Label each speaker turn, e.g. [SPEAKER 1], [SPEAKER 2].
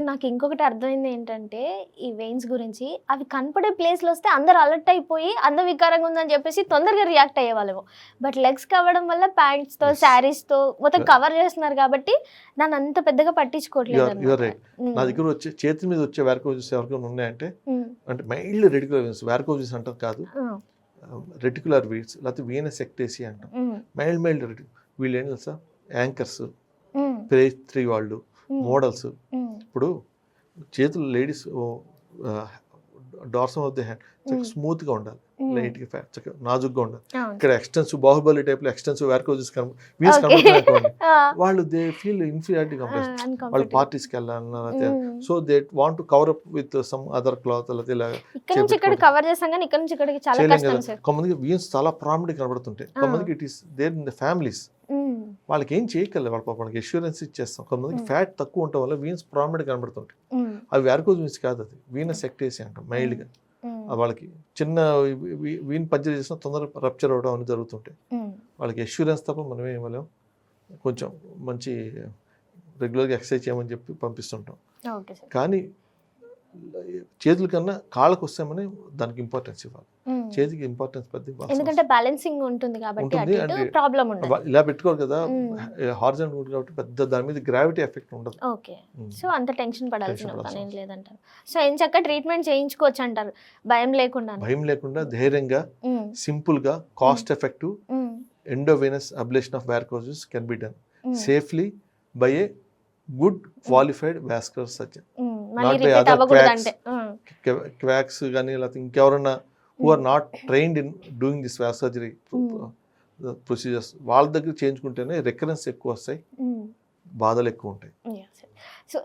[SPEAKER 1] కానీ నాకు ఇంకొకటి అర్థమైంది ఏంటంటే ఈ వెయిన్స్ గురించి అవి కనపడే ప్లేస్లో వస్తే అందరు అలర్ట్ అయిపోయి అందవికారంగా ఉందని చెప్పేసి తొందరగా రియాక్ట్ అయ్యేవాళ్ళము. బట్ లెగ్స్ కవ్వడం వల్ల ప్యాంట్స్తో. శారీస్తో మొత్తం. కవర్ చేస్తున్నారు కాబట్టి నన్ను అంత పెద్దగా పట్టించుకోవట్లేదు
[SPEAKER 2] నా దగ్గర వచ్చే చేతి మీద వచ్చే వ్యారకోజెస్ ఎవరికైనా ఉన్నాయంటే అంటే మైల్డ్ రెటికులర్ వీన్స్ వ్యారకోజెస్ అంటారు కాదు రెటికులర్ వీన్స్ లేకపోతే వీనస్ ఎక్టేసి అంటాం. మైల్డ్ మైల్డ్ రెటి వీళ్ళు ఏం తెలుసా? యాంకర్స్ పేజ్ త్రీ వాళ్ళు మోడల్స్ ఇప్పుడు చేతులు ladies dorsum of the hand చక్కగా. స్మూత్గా ఉండాలి. లైట్గా ఫ్యాట్ చక్కగా నాజుగ్గా ఉండాలి. ఇక్కడ ఎక్స్టెన్సివ్ బాహుబలి టైప్లో ఎక్స్టెన్సివ్ వ్యారకోజెస్ కన వీన్స్
[SPEAKER 1] Okay.
[SPEAKER 2] కనబడుతున్నాయి
[SPEAKER 1] ఆ,
[SPEAKER 2] వాళ్ళు దే ఫీల్ ఇన్ఫీరియారిటీ కంప్లెక్స్ వాళ్ళు. పార్టీస్కి వెళ్ళాలన్నా
[SPEAKER 1] ఉమ్.
[SPEAKER 2] So they want to cover up with some other cloth లేకపోతే ఇలా
[SPEAKER 1] ఇక్కడ నుంచి ఇక్కడ
[SPEAKER 2] చేపట్టుకోవడం.
[SPEAKER 1] కవర్ చేస్తాం కానీ ఇక్కడ నుంచి ఇక్కడికి చాలా కష్టం
[SPEAKER 2] కొంతమందికి వీన్స్ చాలా ప్రామినెంట్ కనబడుతుంటాయి. కొంతమందికి it is there in the families వాళ్ళకి ఏం చేయగలరు వాళ్ళ పాప మనకి ఎష్యూరెన్స్ ఇచ్చేస్తాం. కొంతమందికి. ఫ్యాట్ తక్కువ ఉండటం వల్ల వీన్స్ ప్రామినెంట్ కనబడుతుంటాయి. అవి వ్యారకోజ్ వీన్స్ కాదు అది. వీనస్ ఎక్టేసి అంటాం మైల్డ్గా వాళ్ళకి చిన్న వీన్ పంచర్ చేసిన తొందరగా రప్చర్ అవడం అని జరుగుతుంటాయి. వాళ్ళకి ఎష్యూరెన్స్ తప్ప మనమే ఇవ్వలేం. కొంచెం మంచి రెగ్యులర్గా ఎక్సర్సైజ్ చేయమని చెప్పి పంపిస్తుంటాం. కానీ చేతుల కన్నా కాళ్ళకు వస్తామని దానికి ఇంపార్టెన్స్ ఇవ్వాలి. చేతికి ఇంపార్టెన్స్ పెద్ద
[SPEAKER 1] ఎందుకంటే బ్యాలెన్సింగ్ ఉంటుంది కాబట్టి ప్రాబ్లం ఉండదు.
[SPEAKER 2] ఇలా పెట్టుకోరు కదా. హార్జన్ ఉంటుంది కాబట్టి పెద్ద దాని మీద గ్రావిటీ ఎఫెక్ట్ ఉండదు.
[SPEAKER 1] ఓకే. సో అంత టెన్షన్ పడాల్సిన పని లేదంటారు సో ఏం చక్క ట్రీట్మెంట్ చేయించుకోవచ్చు అంటారు. భయం లేకుండా.
[SPEAKER 2] భయం లేకుండా ధైర్యంగా సింపుల్గా cost effective endovenous ablation of varicoses can be done safely by a good qualified vascular surgeon quacks కానీ లేకపోతే ఇంకెవరన్నా who are not trained in doing this vas surgery. Procedures వాళ్ళ దగ్గర చేయించుకుంటేనే రికరెన్స్ ఎక్కువ వస్తాయి
[SPEAKER 1] ఉమ్,
[SPEAKER 2] బాధలు ఎక్కువ ఉంటాయి.
[SPEAKER 1] సో